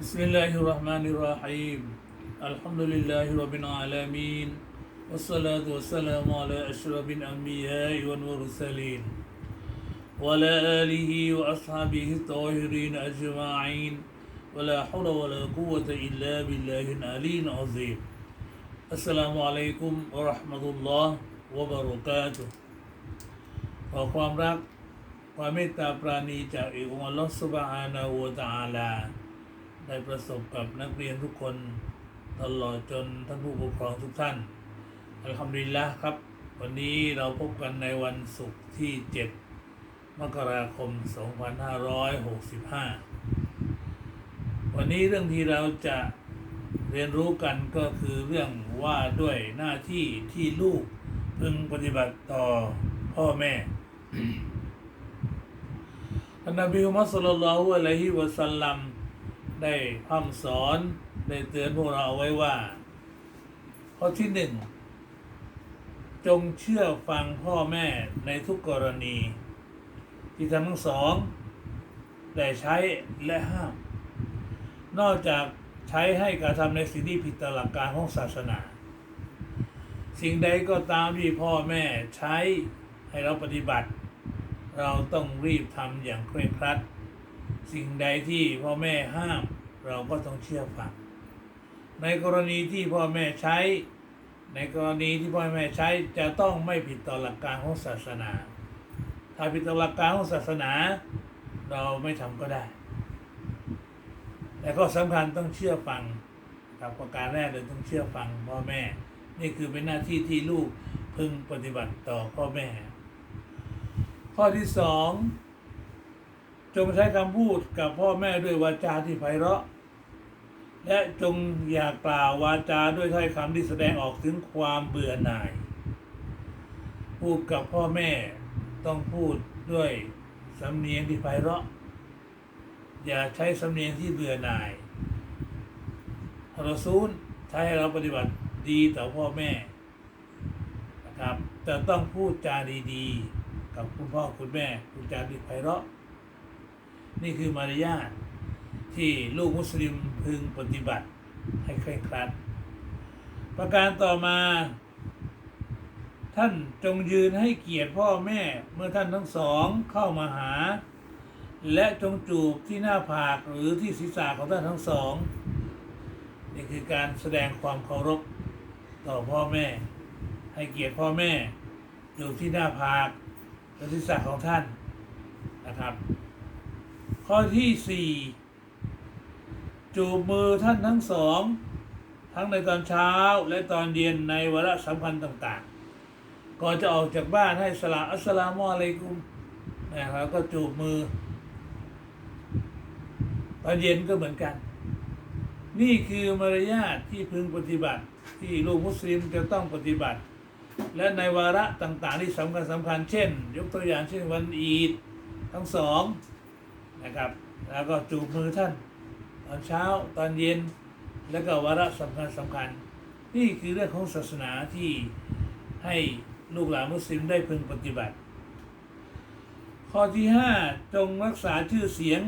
بسم الله الرحمن الرحيم الحمد لله رب العالمين والصلاة والسلام على أشرف الأنبياء والمرسلين وعلى آله وأصحابه الطاهرين أجمعين ولا حول ولا قوة إلا بالله العلي العظيم السلام عليكم ورحمة الله وبركاته ขอความรัก ความเมตตาปราณีจากเอกองค์อัลลอฮฺสุบฮานาอูวะตะอาลา ได้ประสบกับนักเรียนทุกคนตลอดจนท่านผู้ปกครองทุกท่าน อัลฮัมดุลิลละครับ วันนี้เราพบกันในวันศุกร์ที่ 7 มกราคม 2565 วันนี้เรื่องที่เราจะเรียนรู้กันก็คือเรื่องว่าด้วยหน้าที่ที่ลูกพึงปฏิบัติต่อพ่อแม่ท่านนบีมุฮัมมัดสุลลัลลอฮุอะลัยฮิวะสัลลัม ได้พร่ำสอนได้เตือนพวกเราไว้ว่า ข้อที่หนึ่งจงเชื่อฟังพ่อแม่ในทุกกรณี ที่ทั้งทั้งสองได้ใช้และห้าม นอกจากใช้ให้กระทำในสิ่งที่ผิดตหลักการของศาสนา สิ่งใดก็ตามที่พ่อแม่ใช้ให้เราปฏิบัติ เราต้องรีบทำอย่างเคร่งครัด สิ่งใดที่พ่อแม่ห้าม เราก็ต้องเชื่อฟัง ในกรณีที่พ่อแม่ใช้ ในกรณีที่พ่อแม่ใช้จะต้องไม่ผิดต่อหลักการของศาสนา ถ้าผิดต่อหลักการของศาสนา เราไม่ทำก็ได้ แต่ก็สำคัญต้องเชื่อฟังครับประการแรกเลยต้องเชื่อฟังพ่อแม่ นี่คือเป็นหน้าที่ที่ลูกพึงปฏิบัติต่อพ่อแม่ ข้อที่สอง งใช้คำพูดกับพ่อแม่ด้วยวาจาที่ไพเราะ และจงอย่ากล่าววาจาด้วยถ้อยคำที่แสดงออกถึงความเบื่อหน่าย พูดกับพ่อแม่ต้องพูดด้วยสำเนียงที่ไพเราะ อย่าใช้สำเนียงที่เบื่อหน่ายเราซูลใช้ให้เราปฏิบัติดีต่อพ่อแม่นะครับแต่ต้องพูดจาดีๆ กับคุณพ่อคุณแม่พูดจาดีไพเราะ นี่คือมารยาทที่ลูกมุสลิมพึงปฏิบัติให้เคร่งครัด ประการต่อมา ท่านจงยืนให้เกียรติพ่อแม่เมื่อท่านทั้งสองเข้ามาหา และจงจูบที่หน้าผากหรือที่ศีรษะของท่านทั้งสอง นี่คือการแสดงความเคารพต่อพ่อแม่ ให้เกียรติพ่อแม่ จูบที่หน้าผากและศีรษะของท่านนะครับ ข้อที่สี่จูบมือท่านทั้งสอง ทั้งในตอนเช้าและตอนเย็นในวาระสำคัญต่างๆ ก่อนจะออกจากบ้านให้สลาอัสสลามอะลัยกุมนะครับก็จูบมือ ตอนเย็นก็เหมือนกัน นี่คือมารยาทที่พึงปฏิบัติที่ลูกมุสลิมจะต้องปฏิบัติ และในวาระต่างๆที่สำคัญสำคัญเช่น ยกตัวอย่างเช่นวันอีดทั้งสอง นะครับ แล้วก็จูบมือท่านตอนเช้าตอนเย็น แล้วก็วาระสำคัญสำคัญ นี่คือเรื่องของศาสนาที่ให้ลูกหลานมุสลิมได้พึงปฏิบัติ ข้อที่ห้าจงรักษาชื่อเสียง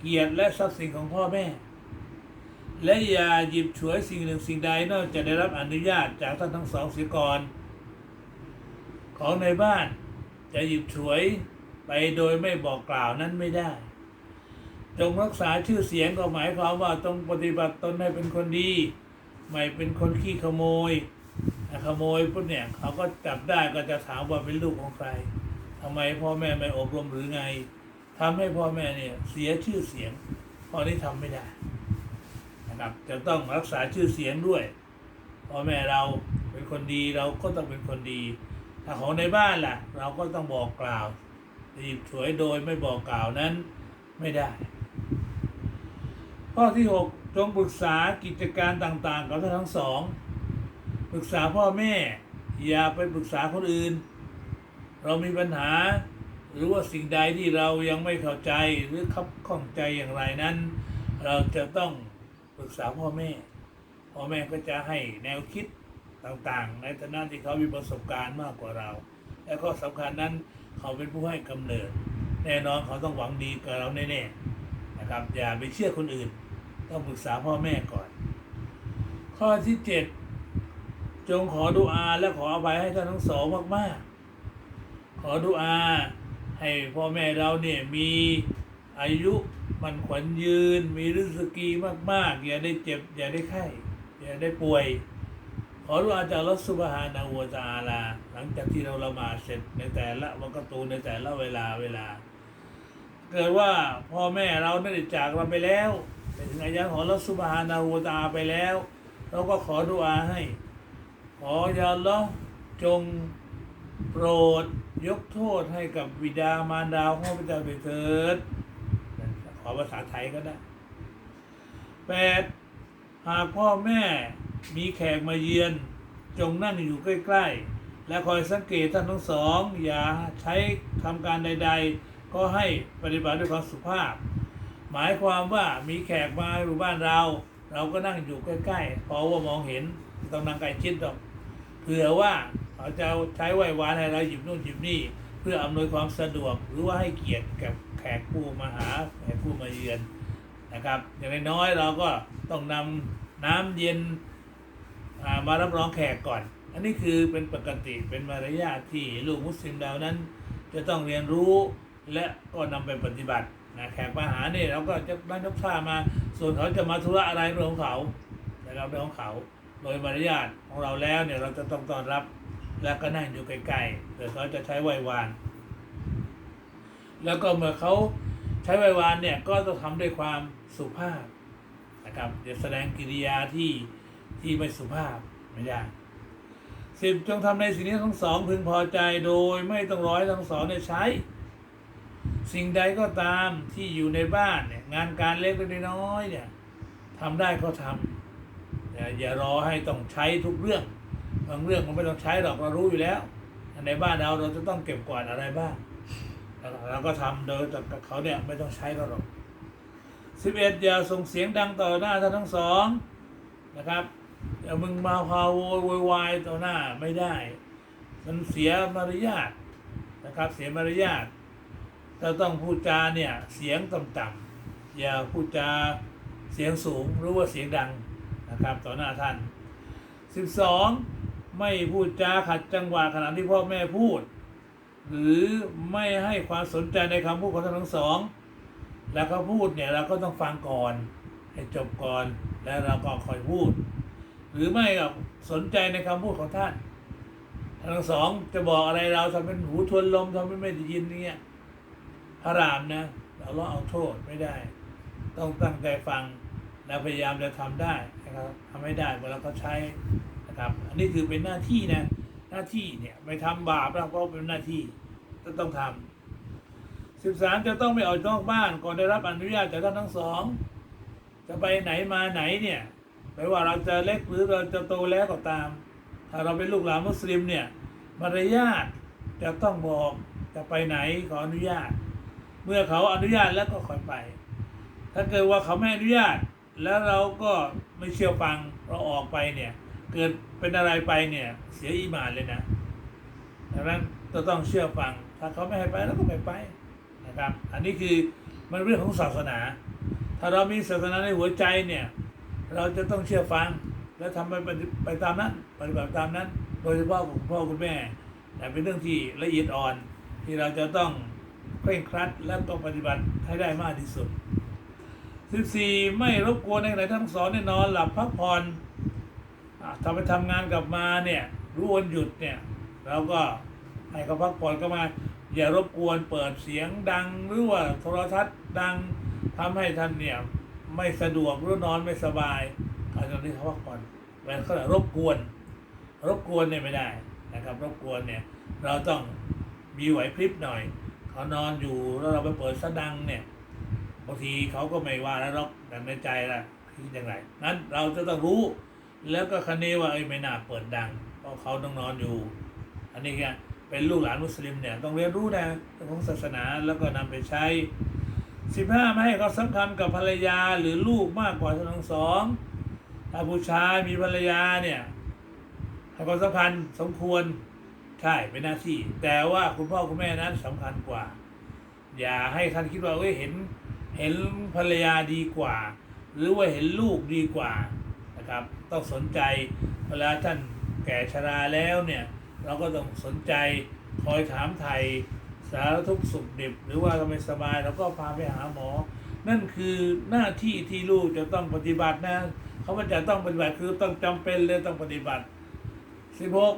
เกียรติและทรัพย์สินของพ่อแม่ และอย่าหยิบฉวยสิ่งหนึ่งสิ่งใดนอกจากได้รับอนุญาตจากท่านทั้งสองเสียก่อน ของในบ้านจะหยิบฉวยไปโดยไม่บอกกล่าวนั้นไม่ได้ จงรักษาชื่อเสียงก็หมายความว่าต้องปฏิบัติตนให้เป็นคนดี ไม่เป็นคนขี้ขโมยขโมยปุ๊บเนี่ยเขาก็จับได้ก็จะถามว่าเป็นลูกของใครทำไมพ่อแม่ไม่อบรมหรือไงทำให้พ่อแม่เนี่ยเสียชื่อเสียงข้อนี้ทำไม่ได้นะครับจะต้องรักษาชื่อเสียงด้วยพ่อแม่เราเป็นคนดีเราก็ต้องเป็นคนดีถ้าของในบ้านล่ะ เราก็ต้องบอกกล่าวหยิบฉวยโดยไม่บอกกล่าวนั้นไม่ได้ ข้อที่ 6 จงปรึกษากิจการต่างๆ กับท่านทั้งสองปรึกษาพ่อแม่ อย่าไปปรึกษาคนอื่น เรามีปัญหาหรือว่าสิ่งใดที่เรายังไม่เข้าใจหรือคับข้องใจอย่างไรนั้น เราจะต้องปรึกษาพ่อแม่ พ่อแม่ก็จะให้แนวคิดต่างๆ ในฐานะที่เขามีประสบการณ์มากกว่าเรา และก็สำคัญนั้นเขาเป็นผู้ให้กำเนิด แน่นอนเขาต้องหวังดีกับเราแน่ๆ นะครับอย่าไปเชื่อคนอื่น ต้องปรึกษาพ่อแม่ก่อน ข้อที่เจ็ดจงขอดุอาและขออภัยให้ท่านทั้งสองมากๆ ขอดุอาให้พ่อแม่เราเนี่ยมีอายุมันขวัญยืน มีริสกีมากๆ อย่าได้เจ็บ อย่าได้ไข้ อย่าได้ป่วย ขอดุอาจากอัลลอฮฺซุบฮานะฮูวตาลา หลังจากที่เราละหมาดเสร็จในแต่ละวักตูในแต่ละเวลาเวลา เกิดว่าพ่อแม่เราได้จากเราไปแล้วไปถึงอายะของอัลลอฮฺซุบฮานะฮูตาไปแล้ว เราก็ขอดุอาให้ ขอยาอัลลอจงโปรดยกโทษให้กับบิดามารดาของพระเจ้าไปเถิด ขอภาษาไทยก็ได้แปดหากพ่อแม่มีแขกมาเยือน จงนั่งอยู่ใกล้ ๆ และคอยสังเกตท่านทั้งสอง อย่าใช้ทำการใด ๆ ก็ให้ปฏิบัติด้วยความสุภาพ หมายความว่ามีแขกมาอยู่บ้านเรา เราก็นั่งอยู่ใกล้ๆเพราะว่ามองเห็นต้องนั่งใกล้ชิดหรอกเผื่อว่าเขาจะใช้ไหว้วานให้เราหยิบนู่นหยิบนี่ เพื่ออำนวยความสะดวกหรือว่าให้เกียรติกับแขกผู้มาหาแขกผู้มาเยือนนะครับ อย่างน้อยเราก็ต้องนำน้ำเย็นมารับรองแขกก่อน อันนี้คือเป็นปกติเป็นมารยาทที่ลูกมุสลิมเรานั้น จะต้องเรียนรู้ และก็นำไปปฏิบัตินะแขกมาหาเนี่ยเราก็จะนั่งยกท่ามา ส่วนเขาจะมาธุระอะไรเรื่องของเขานะครับเรื่องของเขา โดยมารยาทของเราแล้วเนี่ยเราจะต้องต้อนรับ แล้วก็นั่งอยู่ไกลๆเดี๋ยวเขาจะใช้ไหววาน แล้วก็เมื่อเขาใช้ไหววานเนี่ยก็ต้องทำด้วยความสุภาพนะครับอย่าแสดงกิริยาที่ที่ไม่สุภาพไม่ได้สิบจงทำในสิ่งนี้ทั้งสองพึงพอใจโดยไม่ต้องร้อยทั้งสองเนี่ยใช้ สิ่งใดก็ตามที่อยู่ในบ้านเนี่ยงานการเล็กเล็กน้อยๆเนี่ยทำได้ก็ทำอย่าอย่ารอให้ต้องใช้ทุกเรื่องบางเรื่องมันไม่ต้องใช้หรอกเรารู้อยู่แล้ว ในบ้านเราเราจะต้องเก็บกวาดอะไรบ้างเราก็ทำโดยแต่เขาเนี่ยไม่ต้องใช้เราหรอกสิบเอ็ดอย่าส่งเสียงดังต่อหน้าท่านทั้งสองนะครับอย่ามึงมาพาวโวยวายต่อหน้าไม่ได้ มันเสียมารยาทนะครับเสียมารยาท เราต้องพูดจาเนี่ยเสียงต่ำๆอย่าพูดจาเสียงสูงหรือว่าเสียงดังนะครับต่อหน้าท่านสิบสองไม่พูดจาขัดจังหวะขณะที่พ่อแม่พูด หรือไม่ให้ความสนใจในคำพูดของท่านทั้งสอง แล้วก็พูดเนี่ยเราก็ต้องฟังก่อนให้จบก่อนแล้วเราก็ค่อยพูด หรือไม่ก็สนใจในคำพูดของท่าน ท่านทั้งสองจะบอกอะไรเราทำเป็นหูทวนลมทำเป็นไม่ได้ยินเนี่ย พระรามนะเราเลาเอาโทษไม่ได้ ต้องตั้งใจฟังแล้วพยายามจะทำได้นะครับทำไม่ได้เวลาเขาใช้นะครับ อันนี้คือเป็นหน้าที่นะ หน้าที่เนี่ยไม่ทำบาปแล้วเพราเป็นหน้าที่ก็ต้องทำสิบสามจะต้องไม่ออกนอกบ้านก่อนได้รับอนุญาตจากท่านทั้งสองจะไปไหนมาไหนเนี่ยไม่ว่าเราจะเล็กหรือเราจะโตแล้วก็ตาม ถ้าเราเป็นลูกหลานมุสลิมเนี่ยมารยาทจะต้องบอกจะไปไหนขออนุญาต เมื่อเขาอนุญาตแล้วก็ค่อยไป ถ้าเกิดว่าเขาไม่อนุญาต แล้วเราก็ไม่เชื่อฟังเราออกไปเนี่ย เกิดเป็นอะไรไปเนี่ย เสียอีมานเลยนะดังนั้นจะต้องเชื่อฟัง ถ้าเขาไม่ให้ไปเราก็ไม่ไปนะครับ อันนี้คือมันเรื่องของศาสนา ถ้าเรามีศาสนาในหัวใจเนี่ย เราจะต้องเชื่อฟัง และทำไปไปตามนั้น ปฏิบัติตามนั้น โดยเฉพาะคุณพ่อคุณแม่แต่เป็นเรื่องที่ละเอียดอ่อนที่เราจะต้อง เคร่งครัดและต้องปฏิบัติให้ได้มากที่สุด 14 ไม่รบกวนในไหนทั้งสองเนี่ยนอนหลับพักผ่อนอะถ้าไปทำงานกลับมาเนี่ยรู้วันหยุดเนี่ยเราก็ให้เขาพักผ่อนก็มา อย่ารบกวนเปิดเสียงดังหรือว่าโทรทัศน์ดังทำให้ท่านเนี่ยไม่สะดวกหรือนอนไม่สบายอาตรงนี้เขาพักผ่อนแล้วก็รบกวน รบกวนเนี่ยไม่ได้นะครับ รบกวนเนี่ยเราต้องมีไหวพริบหน่อย เขานอนอยู่แล้วเราไปเปิดซะดังเนี่ยบางทีเขาก็ไม่ว่าแล้วหรอกแต่ในใจล่ะคิดอย่างไรนั้นเราจะต้องรู้ แล้วก็คะเนว่าเอ้ไม่น่าเปิดดังเพราะเขาต้องนอนอยู่ อันนี้เนี่ยเป็นลูกหลานมุสลิมเนี่ยต้องเรียนรู้นะเรื่องของศาสนาแล้วก็นำไปใช้สิบห้าไม่ให้เขามสำคัญกับภรรยาหรือลูกมากกว่าทั้งสองถ้าผู้ชายมีภรรยาเนี่ยให้ความสำคัญสมควร ใช่เป็นหน้าที่ แต่ว่าคุณพ่อคุณแม่นั้นสำคัญกว่า อย่าให้ท่านคิดว่าเอ้ยเห็น เห็นภรรยาดีกว่า หรือว่าเห็นลูกดีกว่านะครับ ต้องสนใจเวลาท่านแก่ชราแล้วเนี่ย เราก็ต้องสนใจคอยถามไทยสารทุกข์สุขดิบ หรือว่าทำไมสบายเราก็พาไปหาหมอ นั่นคือหน้าที่ที่ลูกจะต้องปฏิบัตินะเขาว่าจะต้องปฏิบัติคือต้องจำเป็นเลยต้องปฏิบัติสิบหก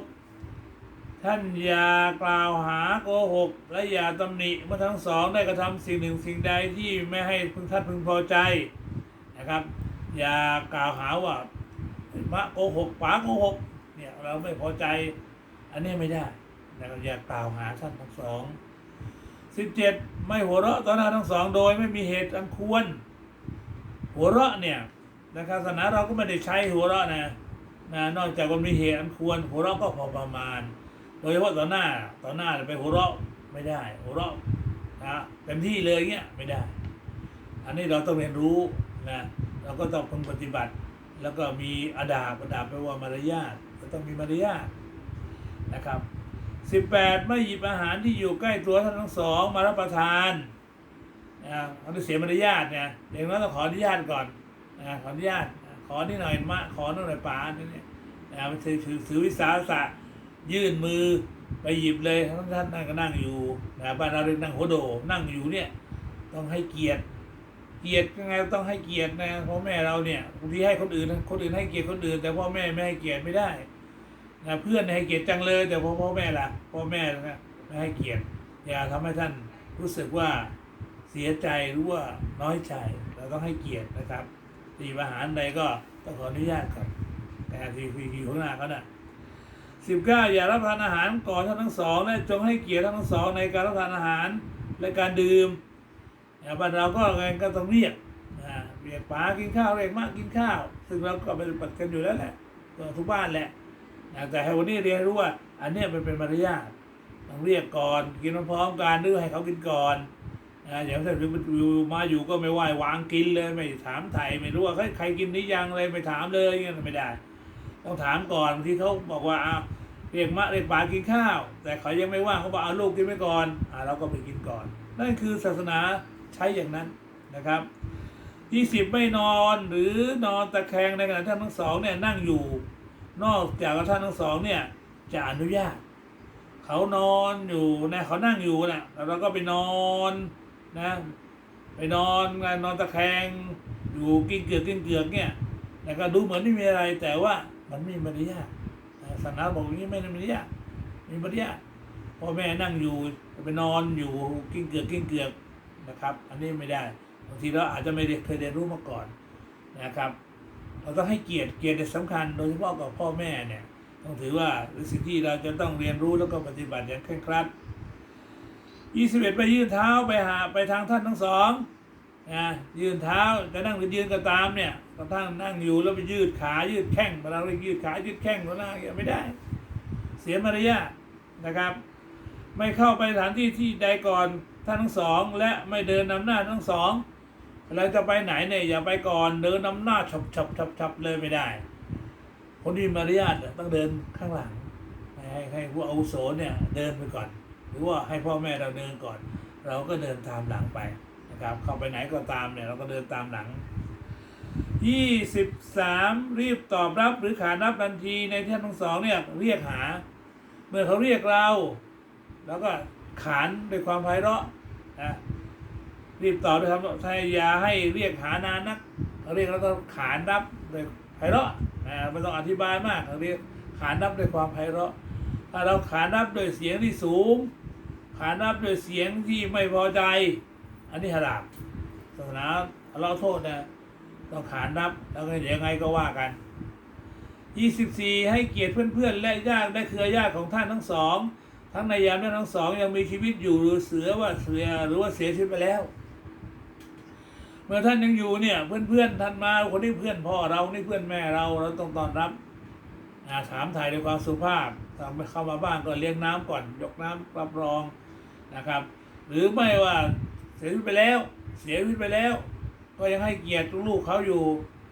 ท่านอย่ากล่าวหาโกหก และอย่าตำหนิเมื่อทั้งสองได้กระทำสิ่งหนึ่งสิ่งใดที่ไม่ให้พึงท่านพึงพอใจนะครับ อย่ากล่าวหาว่าพระโกหกป๋าโกหกเนี่ยเราไม่พอใจ อันนี้ไม่ได้นะครับอย่ากล่าวหาท่านทั้งสองสิบเจ็ดไม่หัวเราะต่อหน้าทั้งสอง โดยไม่มีเหตุอันควร หัวเราะเนี่ยในศาสนาเราก็ไม่ได้ใช้หัวเราะนะนะนอกจากมันมีเหตุอันควร หัวเราะก็พอประมาณ โดยเฉพาะต่อหน้าต่อหน้าไปหัวเราะไม่ได้หัวเราะนะเต็มที่เลยเงี้ยไม่ได้ อันนี้เราต้องเรียนรู้นะเราก็ต้องพึงปฏิบัติ แล้วก็มีอาดาบอาดาบแปลว่ามารยาทก็ต้องมีมารยาทนะครับสิบแปดไม่หยิบอาหารที่อยู่ใกล้ตัวท่านทั้งสองมารับประทานนะเขาจะเสียมารยาทเนี่ยอย่างนั้นต้องขออนุญาตก่อนนะขออนุญาตขอนี่หน่อยมะขอหน่อยป๋านี่นะมันถือถือวิสาสะ ยื่นมือไปหยิบเลยท่านท่านนั่งก็นั่งอยู่นะบ้านเราเรียกนั่งหัวโดนั่งอยู่เนี่ย ต้องให้เกียรติ เกียรติยังไงต้องให้เกียรตินะพ่อแม่เราเนี่ยบางทีให้คนอื่นคนอื่นให้เกียรติคนอื่น แต่พ่อแม่ไม่ให้เกียรติไม่ได้นะเพื่อนให้เกียรติจังเลย แต่พ่อพ่อแม่ล่ะพ่อแม่นะไม่ให้เกียรติอย่าทำให้ท่านรู้สึกว่าเสียใจหรือว่าน้อยใจเราต้องให้เกียรตินะครับตีอาหารใดก็ต้องขออนุญาตก่อนแต่ทีทีทีข้างหน้าเขาน่ะ สิบเก้าอย่ารับประทานอาหารก่อนท่านทั้งสองและจงให้เกียรติท่านทั้งสองในการรับประทานอาหารและการดื่มอย่าบ้านเราก็ไงก็ต้องเรียกนะเรียกป๋ากินข้าวเรียกมากกินข้าว ซึ่งเราก็ปฏิบัติกันอยู่แล้วแหละทุกบ้านแหละแต่ให้วันนี้เรียนรู้ว่าอันนี้มันเป็นมารยาทต้องเรียกก่อนกินพร้อมกันหรือให้เขากินก่อนนะอย่างถ้าอยู่มาอยู่ก็ไม่ไหววางกินเลยไม่ถามไทยไม่รู้ว่าใครใครกินนี้ยังเลยไม่ถามเลยเงี้ยไม่ได้ ต้องถามก่อนที่เขาบอกว่าอ้าว เรียกมะเรียกป๋ากินข้าว แต่เขายังไม่ว่างเขาบอกเอาลูกกินไปก่อนอ่าเราก็ไปกินก่อน นั่นคือศาสนาใช้อย่างนั้นนะครับยี่สิบไม่นอนหรือนอนตะแคงในขณะท่านทั้งสองเนี่ยนั่งอยู่ นอกจากท่านทั้งสองเนี่ยจะอนุญาต เขานอนอยู่นะเขานั่งอยู่นะแล้วเราก็ไปนอนนะไปนอนนอนตะแคงอยู่กิ้งเกือกกิ้งเกือกเนี่ยแล้วก็ดูเหมือนไม่มีอะไรแต่ว่ามันมีมารยาท ศาสนาบอกอย่างนี้ไม่มีมารยาทมีมารยาทพ่อแม่นั่งอยู่ไปนอนอยู่กิ้งเกือกกิ้งเกือกนะครับ อันนี้ไม่ได้บางทีเราอาจจะไม่เคยเรียนรู้มาก่อนนะครับ เราต้องให้เกียรติเกียรติเนี่ยสำคัญ โดยเฉพาะกับพ่อแม่เนี่ยต้องถือว่าเป็นสิ่งที่เราจะต้องเรียนรู้แล้วก็ปฏิบัติอย่างเคร่งครัดยี่สิบเอ็ดไปยื่นเท้าไปหาไปทางท่านทั้งสองนะยืนเท้าจะนั่งหรือยืนก็ตามเนี่ย กระทั่งนั่งอยู่แล้วไปยืดขายืดแข้งเราเรียกยืดขายืดแข้งหัวหน้าไม่ได้ เสียมารยาทนะครับ ไม่เข้าไปสถานที่ที่ใดก่อนท่านทั้งสอง และไม่เดินนำหน้าทั้งสองเราจะไปไหนเนี่ยอย่าไปก่อนเดินนำหน้าฉับฉับฉับฉับเลยไม่ได้ คนที่มารยาทต้องเดินข้างหลัง ให้ให้ผู้อาวุโสเนี่ยเดินไปก่อน หรือว่าให้พ่อแม่เราเดินก่อน เราก็เดินตามหลังไปนะครับ เข้าไปไหนก็ตามเนี่ยเราก็เดินตามหลัง ยี่สิบสามรีบตอบรับหรือขานรับทันทีในที่ทั้งสองเนี่ยเรียกหา เมื่อเขาเรียกเราแล้วก็ขานด้วยความไพเราะนะรีบตอบด้วยครับถ้าอย่าให้เรียกหานานนักเขาเรียกแล้วก็ขานรับด้วยไพเราะนะไม่ต้องอธิบายมากเขาเรียกขานรับด้วยความไพเราะ ถ้าเราขานรับด้วยเสียงที่สูง ขานรับด้วยเสียงที่ไม่พอใจ อันนี้หลาบศาสนาเราโทษนะ ต้องขานรับแล้วก็ยังไงก็ว่ากัน 24 ให้เกียรติเพื่อนๆและญาติและเครือญาติของท่านทั้งสอง ทั้งในยามและทั้งสองยังมีชีวิตอยู่หรือเสือว่าเสือหรือว่าเสียชีวิตไปแล้ว เมื่อท่านยังอยู่เนี่ย เพื่อนๆท่านมาคนนี้เพื่อนพ่อเรานี่เพื่อนแม่เราเราต้องต้อนรับาถามถ่ายด้วยความสุภาพถ้าเข้ามาบ้านก็เลี้ยงน้ำก่อน ยกน้ำรับรองนะครับ หรือไม่ว่าเสียชีวิตไปแล้ว เสียชีวิตไปแล้ว ก็ยังให้เกียรติลูกเขาอยู่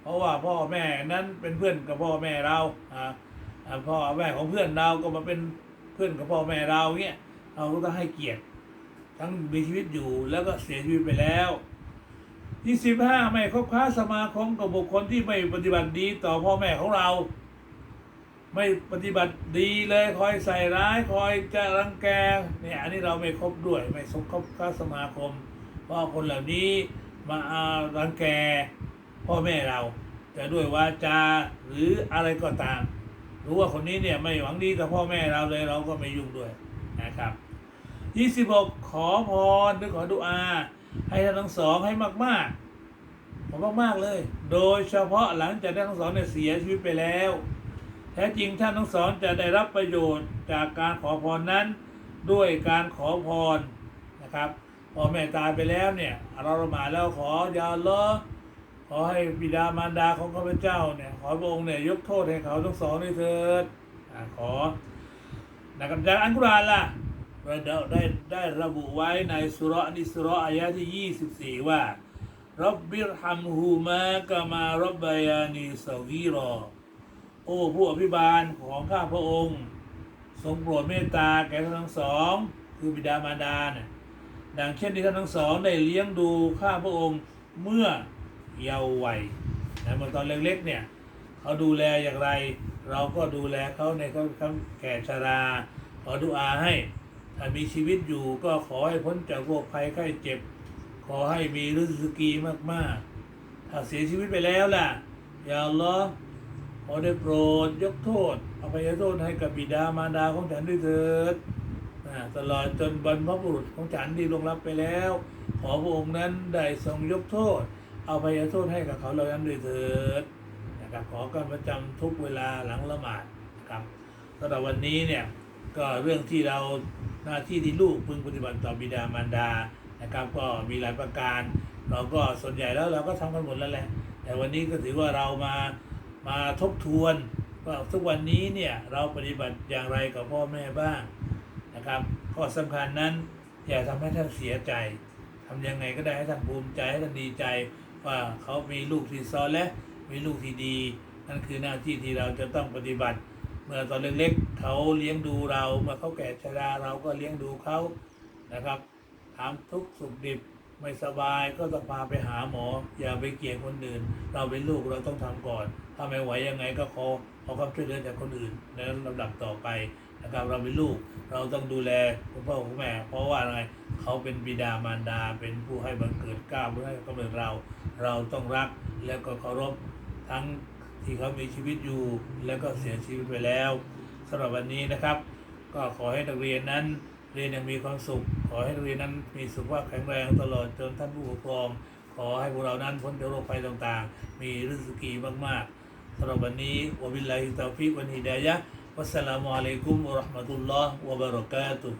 เพราะว่าพ่อแม่นั้นเป็นเพื่อนกับพ่อแม่เราอ่าพ่อแม่ของเพื่อนเราก็มาเป็นเพื่อนกับพ่อแม่เราเงี้ยเราก็ต้องให้เกียรติ ทั้งมีชีวิตอยู่แล้วก็เสียชีวิตไปแล้วที่สิบห้าไม่คบค้าสมาคมกับบุคคลที่ไม่ปฏิบัติดีต่อพ่อแม่ของเรา ไม่ปฏิบัติดีเลยคอยใส่ร้ายคอยจะรังแกเนี่ยอันนี้เราไม่คบด้วยไม่สมคบค้าสมาคมเพราะคนเหล่านี้ มาอารังแกพ่อแม่เราจะด้วยวาจาหรืออะไรก็ตาม รู้ว่าคนนี้เนี่ยไม่หวังดีกับพ่อแม่เราเลยเราก็ไม่ยุ่งด้วยนะครับยี่สิบหกขอพรหรือขอดุอา ให้ท่านทั้งสองให้มากๆขอมากๆเลย โดยเฉพาะหลังจากท่านทั้งสองเนี่ยเสียชีวิตไปแล้ว แท้จริงท่านทั้งสองจะได้รับประโยชน์จากการขอพรนั้น ด้วยการขอพรนะครับ พอแม่ตายไปแล้วเนี่ยเราละหมาดแล้วขอยาเลอขอให้บิดามารดาของข้าพเจ้าเนี่ย ขอพระองค์เนี่ยยกโทษให้เขาทั้งสองด้วยเถิดขอนะครับจากอันกุรานล่ะเราได้ได้ระบุไว้ในสุราะห์นิสุระอายะที่ 24 ว่ารับบิรฮัมฮูมากามารบบายานีสวีรอ โอ้ผู้อภิบาลของข้าพระองค์ ทรงโปรดเมตตาแก่ทั้งสอง คือบิดามารดาเนี่ย ดังเช่นที่ท่านทั้งสองได้เลี้ยงดูข้าพระองค์เมื่อเยาว์วัยนะเมื่อตอนเล็กๆเนี่ยเขาดูแลอย่างไร เราก็ดูแลเขาในเขาเขาแก่ชรา ขอดุอาให้ถ้ามีชีวิตอยู่ก็ขอให้พ้นจากโรคภัยไข้เจ็บ ขอให้มีริสกีมากๆ ถ้าเสียชีวิตไปแล้วล่ะ อย่าลลอขอได้โปรดยกโทษอภัยโทษให้กับบิดามารดาของฉันด้วยเถิด ตลอดจนบรรพบุรุษของฉันที่ลงรับไปแล้ว ขอพระองค์นั้นได้ทรงยกโทษ เอาภัยโทษให้กับเขาเหล่านั้นด้วยเถิดนะครับขอการประจำทุกเวลาหลังละหมาดครับสำหรับวันนี้เนี่ยก็เรื่องที่เราหน้าที่ที่ลูกพึงปฏิบัติต่อบิดามารดานะครับ ก็มีหลายประการ เราก็ส่วนใหญ่แล้วเราก็ทำกันหมดแล้วแหละ แต่วันนี้ก็ถือว่าเรามามาทบทวนว่าทุกวันนี้เนี่ยเราปฏิบัติอย่างไรกับพ่อแม่บ้าง นะครับข้อสำคัญนั้น อย่าทำให้ท่านเสียใจทำยังไงก็ได้ให้ท่านภูมิใจให้ท่านดีใจ ว่าเขามีลูกที่ซ้อนและมีลูกที่ดี นั่นคือหน้าที่ที่เราจะต้องปฏิบัติ เมื่อตอนเล็กๆเขาเลี้ยงดูเราเมื่อเขาแก่ชราเราก็เลี้ยงดูเขานะครับถามทุกสุขดิบไม่สบายก็ต้องพาไปหาหมอ อย่าไปเกี่ยงคนอื่น เราเป็นลูกเราต้องทำก่อน ถ้าไม่ไหวยังไงก็ขอ ขอความช่วยเหลือจากคนอื่นในลำดับต่อไปนะครับเราเป็นลูก เราต้องดูแลคุณพ่อคุณแม่ เพราะว่าอะไรเขาเป็นบิดามารดา เป็นผู้ให้บังเกิดก้าวผู้ให้กำเนิดเรา เราต้องรักแล้วก็เคารพทั้งที่เขามีชีวิตอยู่ แล้วก็เสียชีวิตไปแล้วสำหรับวันนี้นะครับ ก็ขอให้นักเรียนนั้นเรียนอย่างมีความสุข ขอให้นักเรียนนั้นมีสุขภาพแข็งแรงตลอดจนท่านผู้ปกครอง ขอให้พวกเรานั้นพ้นจากโรคภัยต่างๆ มีริสกีมากๆ สำหรับวันนี้วะบิลลาฮิตาฟิกวันฮิดายะฮ์วัสสลามุอะลัยกุมวะเราะห์มะตุลลอฮ์วะบะเราะกาตุฮ์